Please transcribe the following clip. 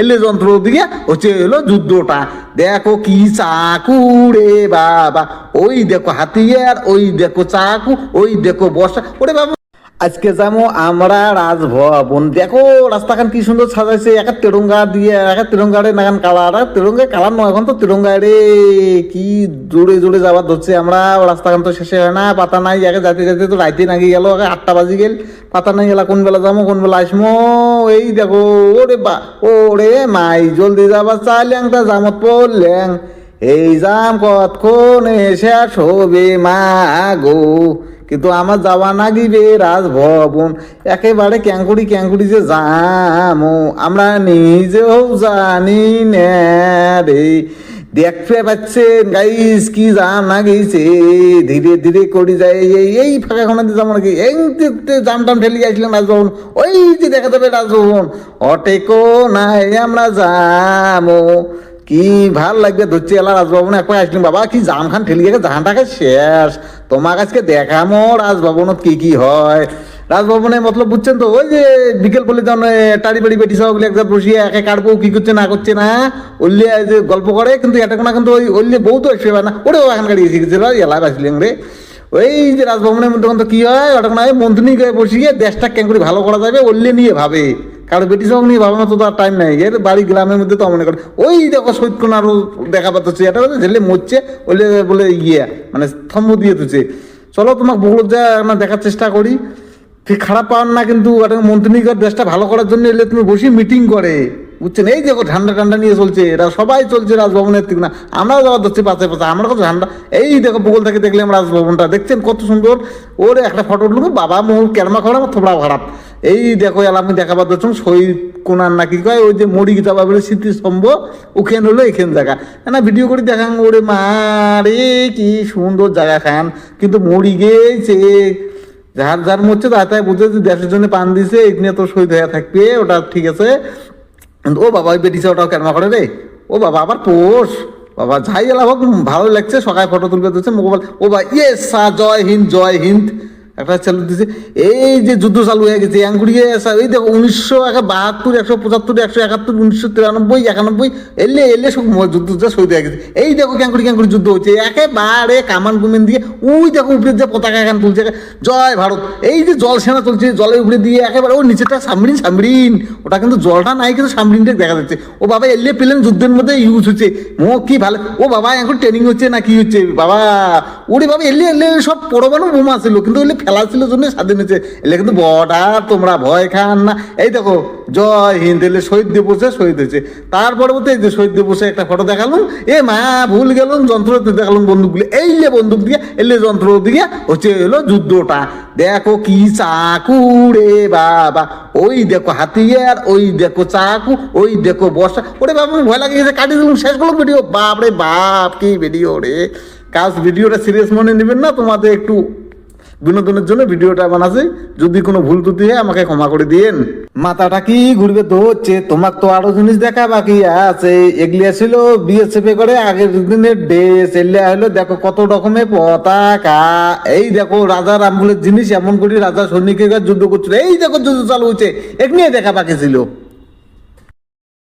এলে যন্ত্র দিয়ে হচ্ছে হলো যুদ্ধটা। দেখো কি চাকু রে বাবা, ওই দেখো হাতিয়ার, ওই দেখো চাকু, ওই দেখো বর্ষা। ওরে বাবা। আজকে যাব আমরা রাজভবন। দেখো, রাস্তাখান কি সুন্দর সাজাইছে। একা তেরঙ্গা দিয়ে, একা তেরঙ্গারে নাগান কালার, আর তেরঙ্গায় কালার নয়, এখন তো তেরঙ্গা রে কি জোরে জোরে যাবার ধরছে। আমরা রাস্তাখান তো শেষে হয় না, পাতা নাই, একে যাতে যাতে তো রাইতে নাকি গেল, একে আটটা বাজি গেল। পাতা নাই গেলা, কোন বেলা যাব কোন বেলা আসমো এই দেখো, ওরে বা, ওরে মাই, জলদি যাবা যাবার চাইল্যাংটা জামত পড়ল্যাং এই জাম কতক্ষণ এসে হবে মা গো? কিন্তু আমার যাওয়া না গিবে রাজভবন। একেবারে ক্যাঙ্কুড়ি ক্যাঙ্কুড়ি যে যামো আমরা নিজেও জানি না রে। দেখতে পাচ্ছেন গাইস কি জাম না গেছে ধীরে ধীরে করে যায় এই এই ফাঁকা খানাতে যাব নাকি? এই জাম টাম ঠেলে যাইছিলাম রাজভবন। ওই যে দেখা যাবে রাজভবন। অটেকো নাই আমরা যামো কি ভালো লাগবে ধরছি এলা রাজভবনে একবার আসলাম বাবা, কি জাম খান ঠেলি গেছে জাহানটাকে শেষ। তোমার কাছকে দেখামো রাজভবনত কি কি হয়। রাজভবনে মতলব বুঝছেন তো? ওই যে বিকেল বলে যখন টাড়ি বাড়ি বেটি সব একজাত বসিয়ে একে কাটবো কি করছে, না করছে, না। ওল্লে যে গল্প করে, কিন্তু এটা কোনো কিন্তু ওই ওল্লে বউ তো এসে না। ওরে এখন গাড়ি এসে গেছিল এলা আসলাম রে। ওই যে রাজভবনের মধ্যে কি হয়? ওটা কোনো মন্ত্রী গায়ে বসিয়ে দেশটা কেন করে ভালো করা যাবে, ওল্লে নিয়ে ভাবে। কারও বেটি সব নিয়ে ভাবনা তো তার টাইম নাই, এর বাড়ি গ্রামের মধ্যে তো মনে করে, ওই দেখো সৈত কোন আরও দেখা পাচ্ছে এটা ঝেলে মরছে ওইলে বলে ইয়ে মানে স্তম্ভ দিয়ে তুছে চলো তোমাকে বহু যা আমরা দেখার চেষ্টা করি। ঠিক খারাপ পাওয়ার না, কিন্তু একটা মন্ত্রী দেশটা ভালো করার জন্য এলে তুমি বসে মিটিং করে। বুঝছেন? এই দেখো ঠান্ডা ঠান্ডা নিয়ে চলছে, এরা সবাই চলছে রাজভবনের থেকে না। আমরাও যাওয়া ধরছি পাশে পাশে, আমরা কত ঠান্ডা এই দেখো বগল থেকে দেখলাম রাজভবনটা, দেখছেন কত সুন্দর? ওর একটা ফটো উঠল, বাবা মোর কেরমা খারাপ থোড়া খারাপ এই দেখো এলা আমি দেখাবার ধরছো শহীদ কোনার না কি কয়, ওই যে মরি গীতা বাবের স্মৃতিস্তম্ভ ওখানে হলো এখান জায়গা। না, ভিডিও করে দেখান, ওরে মা রে, কি সুন্দর জায়গা খান। কিন্তু মরি গেছে। যার যার মরছে তাই তাই বুঝে যে দেশের জন্য পান দিছে এখানে তো শহীদ হয়ে থাকবে, ওটা ঠিক আছে। ও বাবা ওই বেটিছে ওটাও কেন করে রে? ও বাবা আবার পোষ। বাবা যাই এলা হোক, ভালো লাগছে, সকালে ফটো তুলবে দিচ্ছে মোবাইল ও বা ইয়ে সা, জয় হিন্দ জয় হিন্দ। একটা চালু দিছে, এই যে যুদ্ধ চালু হয়ে গেছে অ্যাঙ্গুড়িয়ে এই দেখো, উনিশশো বাহাত্তর, একশো পঁচাত্তর, একশো একাত্তর, উনিশশো তিরানব্বই, একানব্বই, এলে এলে সব যুদ্ধ শহীদ হয়ে গেছে। এই দেখো ক্যাঙ্কুড়ি ক্যাঙ্কুড়ি যুদ্ধ হচ্ছে, একেবারে কামান কুমিন দিয়ে, ওই দেখো উপরে যে পতাকা এখান তুলছে, জয় ভারত। এই যে জল সেনা চলছে, জলের উপরে দিয়ে একেবারে, ও নিচেটা সামরিন সামরিন ওটা কিন্তু জলটা নাই, কিন্তু সামরিনটা দেখা যাচ্ছে। ও বাবা, এলে পেলেন যুদ্ধের মধ্যে ইউজ হচ্ছে। মো, কি ভালো। ও বাবা, এখন ট্রেনিং হচ্ছে না, কি হচ্ছে? বাবা, ওরে বাবা, এলে এলে সব পরমাণু বোমা ছিল কিন্তু এলে ফেলা ছিল জন্য স্বাধীন হয়েছে। এলে কিন্তু বর্ডার, তোমরা ভয় খান না। এই দেখো, জয় হিন্দ, এলে শহীদ দিবসে শহীদ হয়েছে। তার পরবর্তী যে শহীদ দিবসে একটা ফটো দেখালাম, এ মা, ভুল গেলাম, যন্ত্র দেখালাম বন্দুকগুলো। এই যে বন্দুক দিয়ে, এলে যন্ত্র দিয়ে হচ্ছে এলো যুদ্ধটা। দেখো কি চাকু রে বাবা। ওই দেখো হাতিয়ার ওই দেখো চাকু, ওই দেখো বর্ষা। ওরে বাপ ভয় লাগে গেছে কাটিয়ে দিলাম, শেষ করলাম ভিডিও বাপ রে বাপ, কি ভিডিও রে। কাজ ভিডিওটা সিরিয়াস মনে নেবেন না, তোমাদের একটু বিনোদনের জন্য ভিডিওটা বানাচ্ছি। যদি কোনো ভুল ত্রুটি হয়, আমাকে ক্ষমা করে দিয়েন। মাথাটা কি ঘুরবে তো হচ্ছে? তোমার তো আরও জিনিস দেখা বাকি আছে। এগুলিয়া ছিল বিএসএফ করে, আগের দিনের ড্রেস এলিয়া হলো, দেখো কত রকমের পতাকা। এই দেখো রাজা রামগুলের জিনিস, এমন করে রাজা সৈনিকের যুদ্ধ করছিল। এই দেখো যুদ্ধ চালু হচ্ছে। এগুলিয়ে দেখা বাকি ছিল।